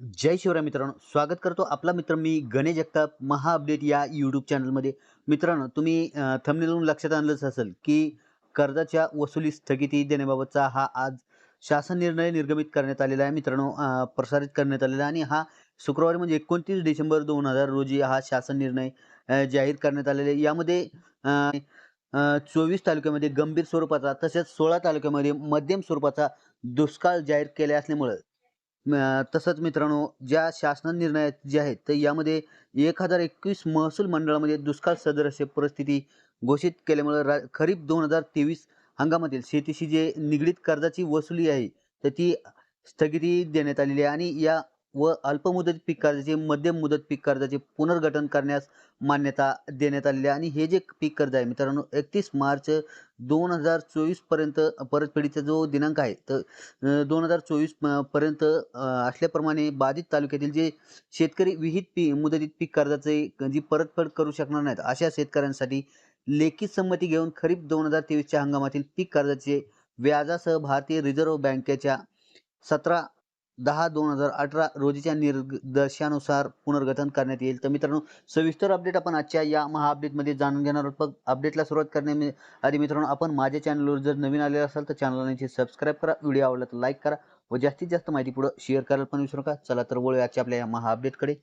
जय शिवराय मित्रांनो. स्वागत करतो आपला मित्र मी गणेश जगताप. महा अपडेट या यूट्यूब चॅनलमध्ये मित्रांनो तुम्ही थंबनेलवरून लक्षात आणलंच असेल की कर्जाच्या वसुली स्थगिती देण्याबाबतचा हा आज शासन निर्णय निर्गमित करण्यात आलेला आहे. मित्रांनो प्रसारित करण्यात आलेला आहे आणि हा शुक्रवारी म्हणजे एकोणतीस डिसेंबर दोन हजार रोजी हा शासन निर्णय जाहीर करण्यात आलेला आहे. यामध्ये चोवीस तालुक्यामध्ये गंभीर स्वरूपाचा तसेच सोळा तालुक्यामध्ये मध्यम स्वरूपाचा दुष्काळ जाहीर केला असल्यामुळं तसंच मित्रांनो ज्या शासन निर्णय जे आहेत तर यामध्ये एक हजार एकवीस महसूल मंडळामध्ये दुष्काळ सदृश्य परिस्थिती घोषित केल्यामुळे रा खरीप दोन हजार तेवीस हंगामातील शेतीशी जे निगडीत कर्जाची वसुली आहे तर ती स्थगिती देण्यात आलेली आहे आणि या व अल्पमुदत पीक कर्जाचे मध्यम मुदत पीक कर्जाचे पुनर्गठन करण्यास मान्यता देण्यात आलेली आहे. आणि हे जे पीक कर्ज आहे मित्रांनो एकतीस मार्च दोन हजार चोवीसपर्यंत परतफेडीचा जो दिनांक आहे तर दोन हजार चोवीसपर्यंत असल्याप्रमाणे बाधित तालुक्यातील जे शेतकरी विहित पी मुदतीत पीक कर्जाचे जी परतफेड करू शकणार नाहीत अशा शेतकऱ्यांसाठी लेखी संमती घेऊन खरीप दोन हजार तेवीसच्या हंगामातील पीक कर्जाचे व्याजासह भारतीय रिझर्व्ह बँकेच्या सतरा दहा दोन हजार अठरा रोजीच्या निर्देशानुसार पुनर्गठन करण्यात येईल. तर मित्रांनो सविस्तर अपडेट आपण आजच्या या महा अपडेटमध्ये जाणून घेणार आहोत. पण अपडेटला सुरुवात करण्या आधी मित्रांनो आपण माझ्या चॅनलवर जर नवीन आलेला असाल तर चॅनलला नक्की सबस्क्राईब करा व्हिडिओ आवडला तर लाईक करा व जास्तीत जास्त माहिती पुढे शेअर करायला पण विसरू नका. चला तर वळूया आजच्या आपल्या या महा अपडेटकडे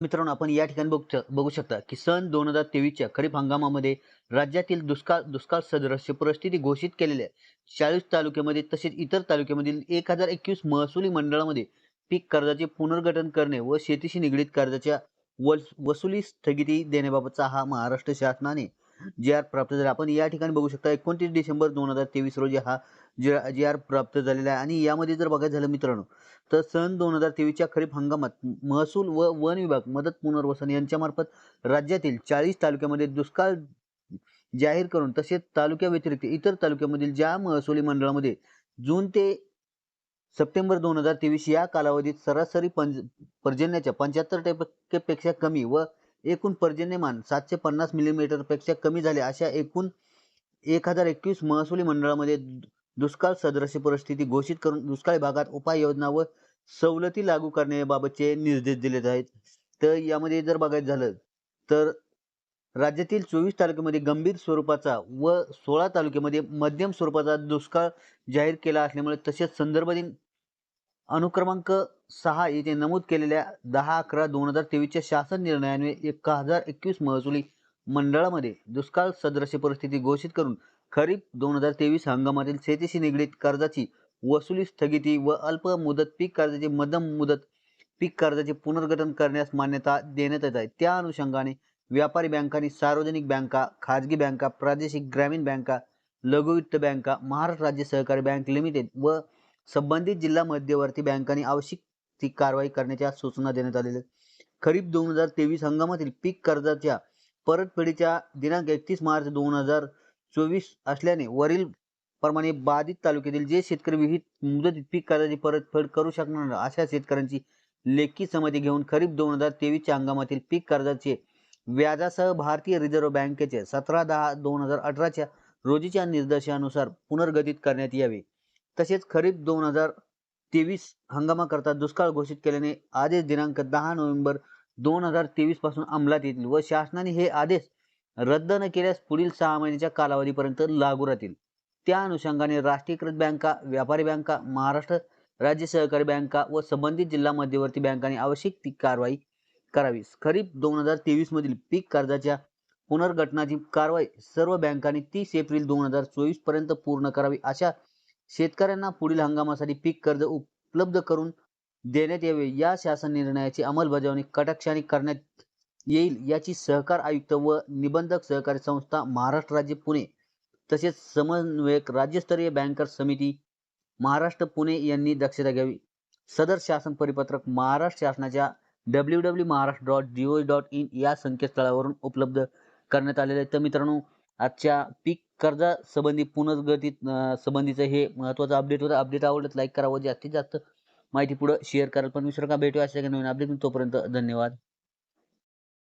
मित्रांनो आपण या ठिकाणी बघू बघू शकता की सन दोन हजार तेवीसच्या खरीप हंगामामध्ये राज्यातील दुष्काळ दुष्काळ सदृश्य परिस्थिती घोषित केलेल्या चाळीस तालुक्यामध्ये तसेच इतर तालुक्यामधील एक हजार एकवीस महसुली मंडळामध्ये पीक कर्जाचे पुनर्गठन करणे व शेतीशी निगडीत कर्जाच्या वस- वसुली स्थगिती देण्याबाबतचा हा महाराष्ट्र शासनाने जी आर प्राप्त झाला. आपण या ठिकाणी बघू शकता एकोणतीस डिसेंबर दोन हजार तेवीस रोजी हा जी आर प्राप्त झालेला आहे. आणि यामध्ये जर बघायचं झालं मित्रांनो तर सन दोन हजार तेवीसच्या खरीप हंगामात महसूल व वन विभाग मदत पुनर्वसन यांच्यामार्फत राज्यातील चाळीस तालुक्यामध्ये दुष्काळ जाहीर करून तसेच तालुक्या व्यतिरिक्त इतर तालुक्यामधील ज्या महसुली मंडळामध्ये जून ते सप्टेंबर दोन हजार तेवीस या कालावधीत सरासरी पंज पर्जन्याच्या पंच्याहत्तर टक्केपेक्षा कमी व एकूण पर्जन्यमान सातशे पन्नास मिलीमीटरपेक्षा कमी झाले. अशा एकूण एक हजार एकवीस महसुली मंडळामध्ये दुष्काळ सदृश परिस्थिती घोषित करून दुष्काळी भागात उपाययोजना व सवलती लागू करण्याबाबतचे निर्देश दिले आहेत. तर यामध्ये जर बघायचं झालं तर राज्यातील चोवीस तालुक्यामध्ये गंभीर स्वरूपाचा व सोळा तालुक्यामध्ये मध्यम स्वरूपाचा दुष्काळ जाहीर केला असल्यामुळे तसेच संदर्भ दिन अनुक्रमांक सहा येथे नमूद केलेल्या दहा अकरा दोन हजार तेवीसच्या शासन निर्णयाने एक हजार एकवीस महसुली मंडळामध्ये दुष्काळ सदृश परिस्थिती घोषित करून खरीप दोन हजार तेवीस हंगामातील शेतीशी निगडीत कर्जाची वसुली स्थगिती व अल्प मुदत पीक कर्जाचे मध्यम मुदत पीक कर्जाचे पुनर्गठन करण्यास मान्यता देण्यात येत आहे. त्या अनुषंगाने व्यापारी बँकांनी सार्वजनिक बँका खाजगी बँका प्रादेशिक ग्रामीण बँका लघु वित्त बँका महाराष्ट्र राज्य सहकारी बँक लिमिटेड व संबंधित जिल्हा मध्यवर्ती बँकांनी आवश्यक ती कारवाई करण्याच्या सूचना देण्यात आलेल्या खरीप दोन हजार तेवीस हंगामातील पीक कर्जाच्या परतफेडीच्या दिनांक एकतीस मार्च दोन हजार चोवीस असल्याने वरील प्रमाणे बाधित तालुक्यातील जे शेतकरी विहित मुदतीत पीक कर्जाची परतफेड करू शकणार अशा शेतकऱ्यांची लेखी समिती घेऊन खरीप दोन हजार तेवीसच्या हंगामातील पीक कर्जाचे व्याजासह भारतीय रिझर्व्ह बँकेचे सतरा दहा दोन हजार अठराच्या रोजीच्या निर्देशानुसार पुनर्गतीत करण्यात यावे. तसेच खरीप दोन हजार तेवीस हंगामाकरता दुष्काळ घोषित केल्याने आदेश दिनांक दहा नोव्हेंबर दोन हजार तेवीसपासून अंमलात येतील व शासनाने हे आदेश रद्द न केल्यास पुढील सहा महिन्याच्या कालावधीपर्यंत लागू राहतील. त्या अनुषंगाने राष्ट्रीयकृत बँका व्यापारी बँका महाराष्ट्र राज्य सहकारी बँका व संबंधित जिल्हा मध्यवर्ती बँकांनी आवश्यक ती कारवाई करावी. खरीप दोन हजार तेवीस मधील पीक कर्जाच्या पुनर्गठनाची कारवाई सर्व बँकांनी तीस एप्रिल दोन हजार चोवीसपर्यंत पूर्ण करावी अशा शेतकऱ्यांना पुढील हंगामासाठी पीक कर्ज उपलब्ध करून देण्यात यावे. या शासन निर्णयाची अंमलबजावणी कटाक्षाने करण्यात येईल याची सहकार आयुक्त व निबंधक सहकारी संस्था महाराष्ट्र राज्य पुणे तसेच समन्वयक राज्यस्तरीय बँकर समिती महाराष्ट्र पुणे यांनी दक्षता घ्यावी. सदर शासन परिपत्रक महाराष्ट्र शासनाच्या W W Maharashtra dot G O dot in या संकेतस्थळावरून उपलब्ध करण्यात आलेले तर मित्रांनो आजच्या पीक कर्जा संबंधी पुनर्गठित संबंधीचं हे महत्त्वाचं अपडेट होतं. अपडेट आवडलं लाईक करावं जास्तीत जास्त माहिती पुढं शेअर करायला पण विसरू नका भेटूया अशा नवीन अपडेट तोपर्यंत धन्यवाद.